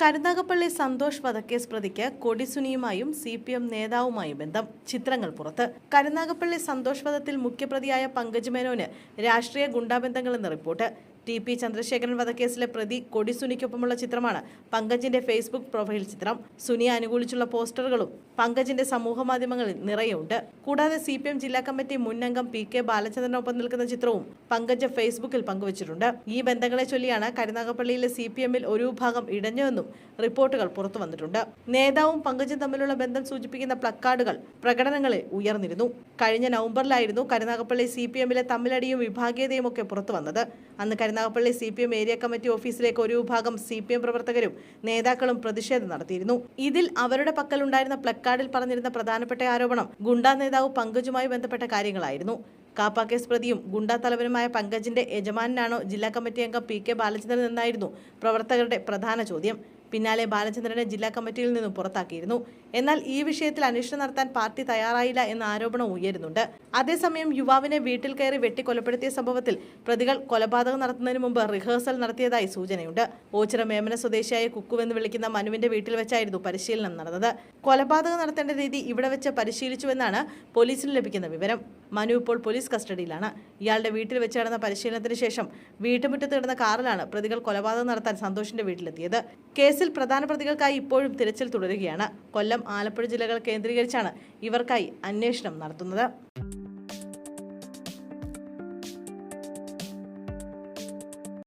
കരുനാഗപ്പള്ളി സന്തോഷ് വധക്കേസ് പ്രതിക്ക് കൊടിസുനിയുമായും സി പി എം നേതാവുമായും ബന്ധം. ചിത്രങ്ങൾ പുറത്ത്. കരുനാഗപ്പള്ളി സന്തോഷ് വധത്തിൽ മുഖ്യപ്രതിയായ പങ്കജ് മേനോന് രാഷ്ട്രീയ ഗുണ്ടാബന്ധങ്ങളെന്ന് റിപ്പോർട്ട്. ടി പി ചന്ദ്രശേഖരൻ വധക്കേസിലെ പ്രതി കൊടിസുനിക്കൊപ്പമുള്ള ചിത്രമാണ് പങ്കജിന്റെ ഫേസ്ബുക്ക് പ്രൊഫൈൽ ചിത്രം. സുനിയെ അനുകൂലിച്ചുള്ള പോസ്റ്ററുകളും പങ്കജിന്റെ സമൂഹമാധ്യമങ്ങളിൽ നിറയുണ്ട്. കൂടാതെ സി പി എം ജില്ലാ കമ്മിറ്റി മുൻ അംഗം പി കെ ബാലചന്ദ്രനൊപ്പം നിൽക്കുന്ന ചിത്രവും പങ്കജ് ഫേസ്ബുക്കിൽ പങ്കുവച്ചിട്ടുണ്ട്. ഈ ബന്ധങ്ങളെ ചൊല്ലിയാണ് കരുനാഗപ്പള്ളിയിലെ സി പി എമ്മിൽ ഒരു വിഭാഗം ഇടഞ്ഞുവെന്നും റിപ്പോർട്ടുകൾ പുറത്തു വന്നിട്ടുണ്ട്. നേതാവും പങ്കജും തമ്മിലുള്ള ബന്ധം സൂചിപ്പിക്കുന്ന പ്ലക്കാർഡുകൾ പ്രകടനങ്ങളിൽ ഉയർന്നിരുന്നു. കഴിഞ്ഞ നവംബറിലായിരുന്നു കരുനാഗപ്പള്ളി സി പി എമ്മിലെ തമ്മിലടിയും വിഭാഗീയതയും ഒക്കെ പുറത്തു വന്നത്. അന്ന് Karunagappally C P M area committee ഓഫീസിലേക്ക് ഒരു വിഭാഗം സി പി എം പ്രവർത്തകരും നേതാക്കളും പ്രതിഷേധം നടത്തിയിരുന്നു. ഇതിൽ അവരുടെ പക്കലുണ്ടായിരുന്ന പ്ലക്കാർഡിൽ പറഞ്ഞിരുന്ന പ്രധാനപ്പെട്ട ആരോപണം ഗുണ്ടാ നേതാവ് പങ്കജുമായി ബന്ധപ്പെട്ട കാര്യങ്ങളായിരുന്നു. കാപ്പ കേസ് പ്രതിയും ഗുണ്ടാ തലവനുമായ പങ്കജിന്റെ യജമാനാണോ ജില്ലാ കമ്മിറ്റി അംഗം പി കെ ബാലചന്ദ്രൻ എന്നായിരുന്നു പ്രവർത്തകരുടെ പ്രധാന ചോദ്യം. പിന്നാലെ ബാലചന്ദ്രനെ ജില്ലാ കമ്മിറ്റിയിൽ നിന്നും പുറത്താക്കിയിരുന്നു. എന്നാൽ ഈ വിഷയത്തിൽ അന്വേഷണം നടത്താൻ പാർട്ടി തയ്യാറായില്ല എന്ന ആരോപണം ഉയരുന്നുണ്ട്. അതേസമയം യുവാവിനെ വീട്ടിൽ കയറി വെട്ടിക്കൊലപ്പെടുത്തിയ സംഭവത്തിൽ പ്രതികൾ കൊലപാതകം നടത്തുന്നതിന് മുമ്പ് റിഹേഴ്സൽ നടത്തിയതായി സൂചനയുണ്ട്. ഓച്ചിറ മേമന സ്വദേശിയായ കുക്കുവെന്ന് വിളിക്കുന്ന മനുവിന്റെ വീട്ടിൽ വെച്ചായിരുന്നു പരിശീലനം നടന്നത്. കൊലപാതകം നടത്തേണ്ട രീതി ഇവിടെ വെച്ച് പരിശീലിച്ചുവെന്നാണ് പോലീസിന് ലഭിക്കുന്ന വിവരം. മനു ഇപ്പോൾ പോലീസ് കസ്റ്റഡിയിലാണ്. ഇയാളുടെ വീട്ടിൽ വെച്ച് നടന്ന പരിശീലനത്തിന് ശേഷം വീട്ടുമുറ്റത്ത് കിടന്ന കാറിലാണ് പ്രതികൾ കൊലപാതകം നടത്താൻ സന്തോഷിന്റെ വീട്ടിലെത്തിയത്. കേസിൽ പ്രധാന പ്രതികൾക്കായി ഇപ്പോഴും തിരച്ചിൽ തുടരുകയാണ്. കൊല്ലം ആലപ്പുഴ ജില്ലകൾ കേന്ദ്രീകരിച്ചാണ് ഇവർക്കായി അന്വേഷണം നടത്തുന്നത്.